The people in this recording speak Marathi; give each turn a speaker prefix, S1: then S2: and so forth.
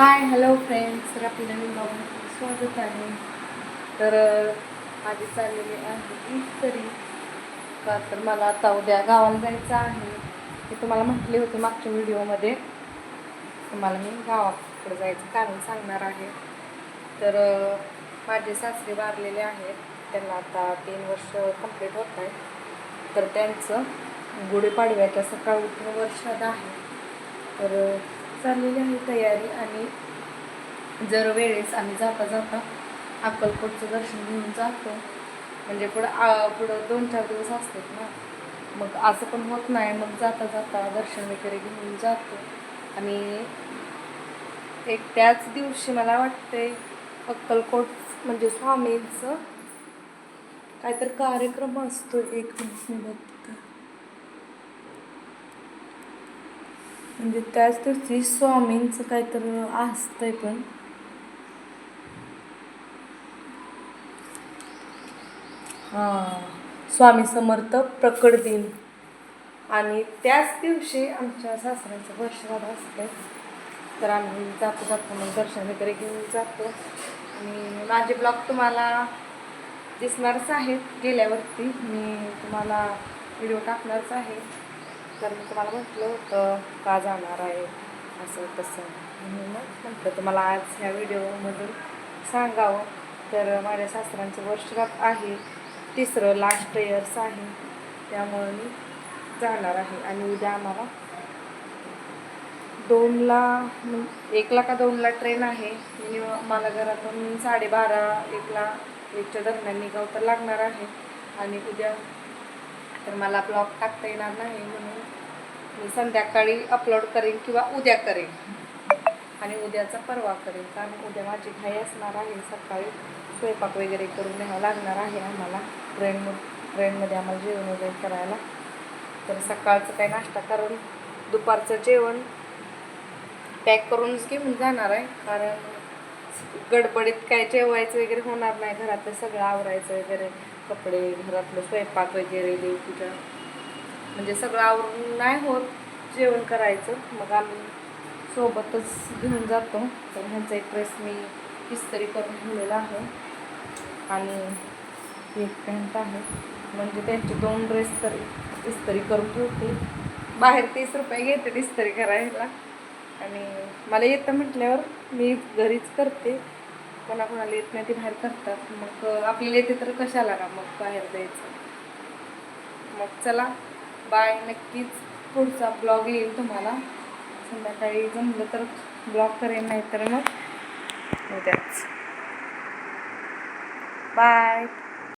S1: हाय हॅलो फ्रेंड्स तर आपल्या नवीन ब्लॉगमध्ये स्वागत आहे. तर आधी चाललेली आहे तरी. का तर मला आता उद्या गावाला जायचं आहे. मी तुम्हाला म्हटले होते मागच्या व्हिडिओमध्ये. तुम्हाला मी गावाकडे जायचं कारण सांगणार आहे. तर माझे सासरे वारलेले आहेत. त्यांना आता तीन वर्ष कंप्लीट होत आहे तर त्यांचं गुढीपाडव्याच्या सकाळ उठून वर्षात आहे. तर चाललेली आहे तयारी आणि जर वेळेस आम्ही जाता जाता अक्कलकोटचं दर्शन घेऊन जातो. म्हणजे पुढं आ- पुढं दोन चार दिवस असतात ना. मग असं पण होत नाही. मग जाता जाता दर्शन वगैरे घेऊन जातो. आणि एक त्याच दिवशी मला वाटते अक्कलकोट म्हणजे स्वामींचं काहीतरी कार्यक्रम असतो एक मिनिट बघते म्हणजे त्याच दिवशी स्वामींचं काहीतरी असतंय पण. हां स्वामी समर्थ प्रकट दिन. आणि त्याच दिवशी आमच्या सासऱ्यांचं वर्षवाद असतं तर आम्ही जातो जातो मग दर्शन वगैरे घेऊन जातो. आणि माझे ब्लॉग तुम्हाला दिसणारच आहेत. गेल्यावरती मी तुम्हाला व्हिडिओ टाकणारच आहे. तर मी तुम्हाला म्हटलं होतं का जाणार आहे? असं तसं. म्हणून मग म्हटलं तुम्हाला आज ह्या व्हिडिओमधून सांगावं. तर माझ्या सासऱ्यांचं वर्षगात आहे. तिसरं लास्ट इयर्स आहे. त्यामुळे मी जाणार आहे. आणि उद्या आम्हाला दोनला एकला का दोनला ट्रेन आहे. मी मला घरातून साडेबारा एकला एकच्या दरम्यान निघाव तर लागणार आहे. आणि उद्या तर मला ब्लॉग टाकता येणार नाही म्हणून मी संध्याकाळी अपलोड करेन किंवा उद्या करेन. आणि उद्याचा परवा करेन कारण उद्या माझी घाई असणार आहे. सकाळी स्वयंपाक वगैरे करून न्यावं लागणार आहे आम्हाला ट्रेन ट्रेनमध्ये आम्हाला जेवण वगैरे करायला. तर सकाळचं काही नाश्ता करून दुपारचं जेवण पॅक करूनच घेऊन जाणार आहे कारण गडबडीत काय जेवायचं वगैरे होणार नाही घरातलं सगळं आवरायचं वगैरे कपडे घरातलं स्वयंपाक वगैरे देवपूजा म्हणजे सगळं आवरून नाही होत जेवण करायचं. मग आम्ही सोबतच घेऊन जातो. तर ह्यांचा एक ड्रेस मी इस्त्री करून ठेवलेला आहे. आणि एक पॅन्ट आहे. म्हणजे त्यांचे दोन ड्रेस तर इस्त्री करून ठेवते बाहेर तीस रुपये घेते इस्त्री करायला. आणि मला येतं म्हटल्यावर मी घरीच करते. कोणाकोणाला येत नाही ते बाहेर करतात. मग आपल्याला येते तर कशाला का मग बाहेर जायचं. मग चला. बाय. नक्कीच पुढचा ब्लॉग येईल तुम्हाला. संध्याकाळी जमलं तर ब्लॉग करेन नाही तर मग उद्याच. बाय.